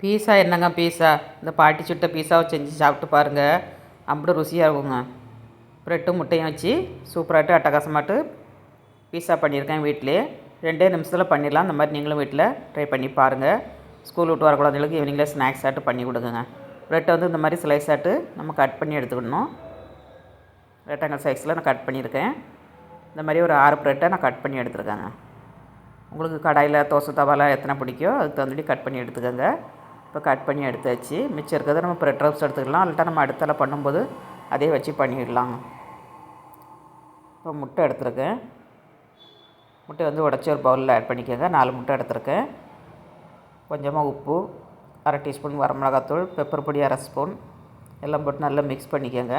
பீஸா என்னங்க பீஸா? இந்த பாட்டி சுட்ட பீஸாவை செஞ்சு சாப்பிட்டு பாருங்கள் அப்படி ருசியாக இருக்குங்க. ப்ரெட்டும் முட்டையும் வச்சு சூப்பராகிட்டு அட்டகாசமாட்டு பீஸா பண்ணியிருக்கேன் வீட்டிலே ரெண்டே நிமிஷத்தில் பண்ணிடலாம். இந்த மாதிரி நீங்களும் வீட்டில் ட்ரை பண்ணி பாருங்கள் ஸ்கூல் விட்டு வர குழந்தைகளுக்கு ஈவினிங்கில் ஸ்நாக்ஸ் ஆட்டு பண்ணி கொடுங்க. ப்ரெட்டை வந்து இந்த மாதிரி ஸ்லைஸ் ஆட்டு நம்ம கட் பண்ணி எடுத்துக்கணும். ரெக்டாங்கல் சைஸில் நான் கட் பண்ணியிருக்கேன். இந்த மாதிரி ஒரு ஆறு ப்ரெட்டை நான் கட் பண்ணி எடுத்துருக்கேங்க. உங்களுக்கு கடாயில் தோசை தவாலாம் எத்தனை பிடிக்கோ அதுக்கு தகுந்தபடி கட் பண்ணி எடுத்துக்கோங்க. இப்போ கட் பண்ணி எடுத்தாச்சு. மிச்சம் இருக்கிறத நம்ம ப்ரெட் ரோப்ஸ் எடுத்துக்கலாம். அல்லட்டா நம்ம அடுத்தால பண்ணும்போது அதே வச்சு பண்ணிடலாம். இப்போ முட்டை எடுத்துருக்கேன். முட்டை வந்து உடச்சி ஒரு பவுலில் ஆட் பண்ணிக்கோங்க. நாலு முட்டை எடுத்துருக்கேன். கொஞ்சமாக உப்பு அரை டீஸ்பூன் வரமிளகாத்தூள் பெப்பர் பொடி அரை ஸ்பூன் எல்லாம் போட்டு நல்லா மிக்ஸ் பண்ணிக்கோங்க.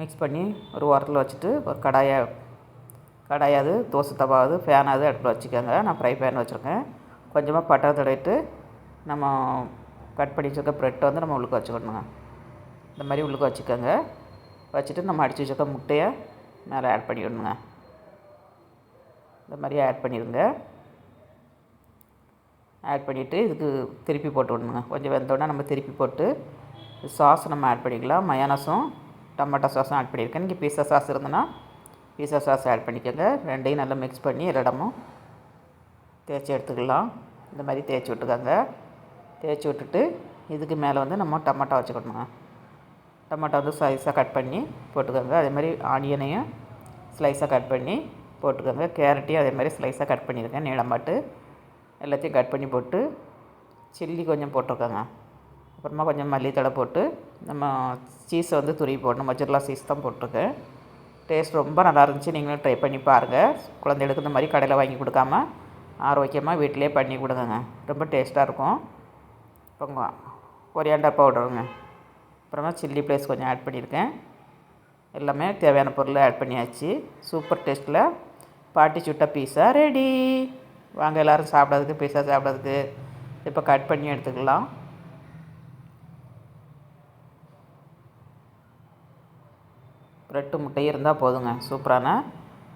மிக்ஸ் பண்ணி ஒரு உரத்தில் வச்சுட்டு ஒரு கடாயை கடாயாது தோசை தவாவது ஃபேனாவது அடுப்பில் வச்சுக்கோங்க. நான் ஃப்ரை பேன் வச்சுருக்கேன். கொஞ்சமாக பட்டை தடவிட்டு நம்ம கட் பண்ணி வச்சுருக்க ப்ரெட்டை வந்து நம்ம உள்ளுக்க வச்சுக்கணுங்க. இந்த மாதிரி உள்ளுக்க வச்சுக்கோங்க. வச்சுட்டு நம்ம அடித்து வச்சுருக்க முட்டையை மேலே ஆட் பண்ணிவிடணுங்க இந்த மாதிரி ஆட் பண்ணிடுங்க. ஆட் பண்ணிவிட்டு இதுக்கு திருப்பி போட்டு விடணுங்க. கொஞ்சம் வெந்தோடனே நம்ம திருப்பி போட்டு சாஸ் நம்ம ஆட் பண்ணிக்கலாம். மயானஸும் டொமேட்டோ சாஸும் ஆட் பண்ணியிருக்கேன். இங்கே பீஸா சாஸ் இருந்ததுன்னா பீஸா சாஸ் ஆட் பண்ணிக்கோங்க. ரெண்டையும் நல்லா மிக்ஸ் பண்ணி எல்லா இடமும் தேய்ச்சி எடுத்துக்கலாம். இந்த மாதிரி தேய்ச்சி விட்டுக்கோங்க. தேய்ச்சி விட்டுட்டு இதுக்கு மேலே வந்து நம்ம டமாட்டோ வச்சுக்கணுங்க டமாட்டோ வந்து ஸ்லைஸாக கட் பண்ணி போட்டுக்கோங்க. அதே மாதிரி ஆனியனையும் ஸ்லைஸாக கட் பண்ணி போட்டுக்கோங்க. கேரட்டையும் அதே மாதிரி ஸ்லைஸாக கட் பண்ணியிருக்கேன் நீளமாட்டு எல்லாத்தையும் கட் பண்ணி போட்டு சில்லி கொஞ்சம் போட்டிருக்கோங்க. அப்புறமா கொஞ்சம் மல்லித்தழை போட்டு நம்ம சீஸை வந்து துருவி போடணும். மொஜரலா சீஸ் தான் போட்டிருக்கேன். டேஸ்ட் ரொம்ப நல்லா இருந்துச்சு. நீங்களும் ட்ரை பண்ணி பாருங்கள் குழந்தைகளுக்கு இந்த மாதிரி கடையில் வாங்கி கொடுக்காம ஆரோக்கியமாக வீட்டிலே பண்ணி கொடுங்கங்க ரொம்ப டேஸ்ட்டாக இருக்கும். இப்போ கொரியாண்டர் பவுடருங்க அப்புறமா சில்லி ப்ளேஸ் கொஞ்சம் ஆட் பண்ணியிருக்கேன். எல்லாமே தேவையான பொருள் ஆட் பண்ணியாச்சு. சூப்பர் டேஸ்ட்டில் பாட்டி சுட்ட பீஸா ரெடி. வாங்க எல்லோரும் சாப்பிட்றதுக்கு பீஸா சாப்பிட்றதுக்கு இப்போ கட் பண்ணி எடுத்துக்கலாம். ப்ரெட்டு முட்டையும் இருந்தால் போதுங்க. சூப்பரான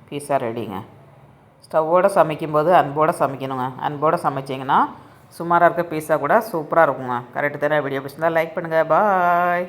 பீஸா ரெடிங்க. ஸ்டவ்வோடு சமைக்கும்போது அன்போடு சமைக்கணுங்க. அன்போடு சமைச்சிங்கன்னா சுமாராக இருக்க பீஸா கூட சூப்பராக இருக்குங்க. கரெக்டு தானே? வீடியோ பிடிச்சிருந்தா லைக் பண்ணுங்கள் பாய்